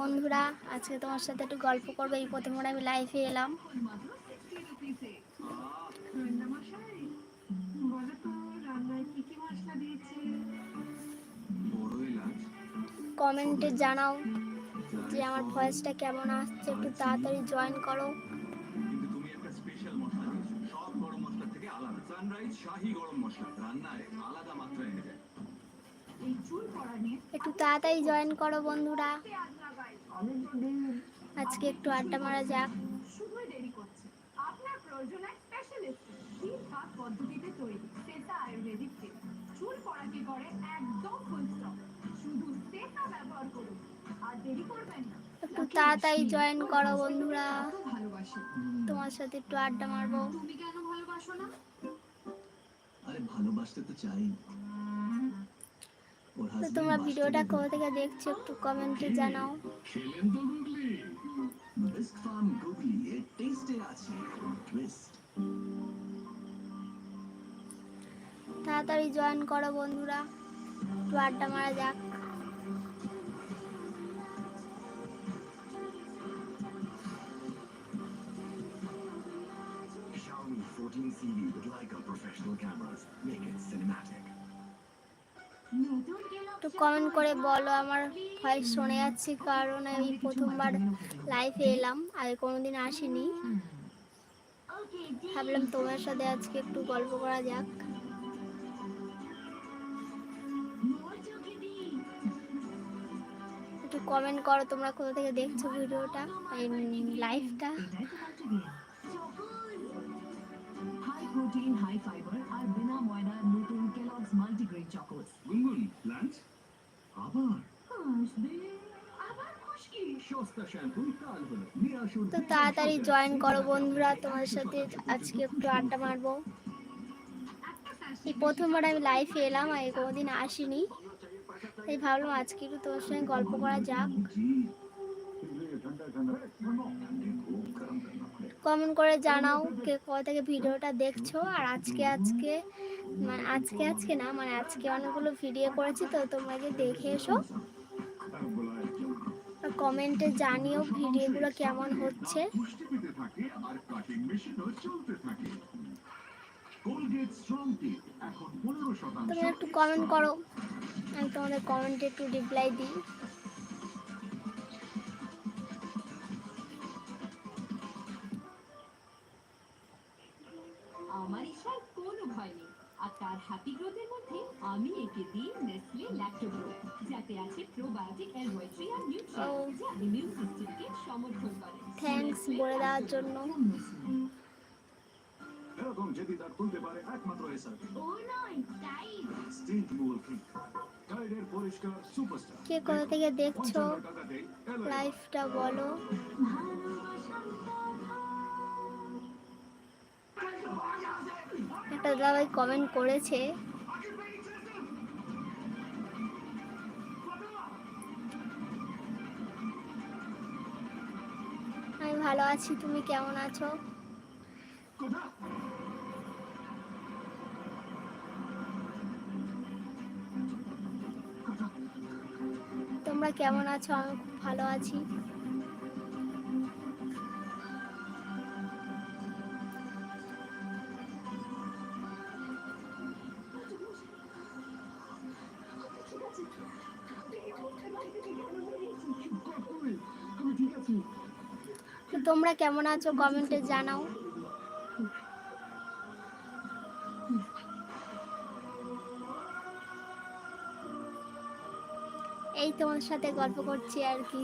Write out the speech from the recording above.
বন্ধুরা, আজকে তোমার সাথে একটু গল্প করব। এই প্রথমবার আমি লাইভে এলাম। কমেন্টে জানাও যে আমার ভয়েসটা কেমন আসছে, একটু তাড়াতাড়ি জয়েন করো। একটু তাড়াতাড়ি জয়েন করো বন্ধুরা। আজকে একটু আড্ডা মারা যাক। শুধুই দেরি করছে। আপনার প্রয়োজন এক স্পেশালিস্ট ঠিকঠাক পদ্ধতিতে তৈরি। সেটা আয়ুর্বেদিক তেল চুল পড়াকে করে? একদম ফুল স্টপ শুধু সেটা ব্যবহার করুন। আর দেরি করবেন না। একটু তাড়াতাড়ি জয়েন করো বন্ধুরা। তোমার সাথে একটু আড্ডা মারবো। তুমি কেন ভালোবাসো না? আরে ভালোবাসতে তো চাই। তো তোমরা ভিডিওটা কোথা থেকে দেখছ একটু কমেন্টে জানাও। তাড়াতাড়ি জয়েন করো বন্ধুরা, একটু আড্ডা মারা যাক। Xiaomi 14 CV with Leica professional cameras. Make it cinematic. একটু কমেন্ট করে বলো আমার ভয়েস শুনে যাচ্ছি কারণ আমি প্রথমবার লাইভে এলাম আগে কোনোদিন আসিনি। ভাবলাম তোমার সাথে আজকে একটু গল্প করা যাক। একটু কমেন্ট করো তোমরা কোথা থেকে দেখছ ভিডিওটা লাইভটা তো তাড়াতাড়ি জয়েন করো বন্ধুরা তোমার সাথে আজকে একটু আড্ডা মারবো। এই প্রথমবার আমি লাইভে এলাম আগে কোনোদিন আসিনি। তাই ভাবলাম আজকে একটু তোমার সঙ্গে গল্প করা যাক। কমেন্ট করে জানাও কে কোথা থেকে ভিডিওটা দেখছ। আর আজকে আজকে মানে আজকে আজকে না মানে আজকে অনেকগুলো ভিডিও করেছি তো তোমরা দেখে এসো। কমেন্টে জানিও ভিডিওগুলো কেমন হচ্ছে। তোমরা একটু কমেন্ট করো। আমি তোমাদের কমেন্টে একটু রিপ্লাই দিই। আমার কোনো ভয় নেই। আর তার হ্যাপি গ্রোথের মধ্যে আমি একে দিই থ্যাঙ্কস বলে দেওয়ার জন্য। এরকম যদি তার খুলতে পারে একমাত্র কে। কোথা থেকে দেখছ? লাইফটা বলো। একটা দাদাভাই কমেন্ট করেছে। ভালো আছি তুমি কেমন আছো? তোমরা কেমন আছো? আমি খুব ভালো আছি। তোমরা কেমন আছো? কমেন্টে জানাও। এই তোমার সাথে গল্প করছি আর কি।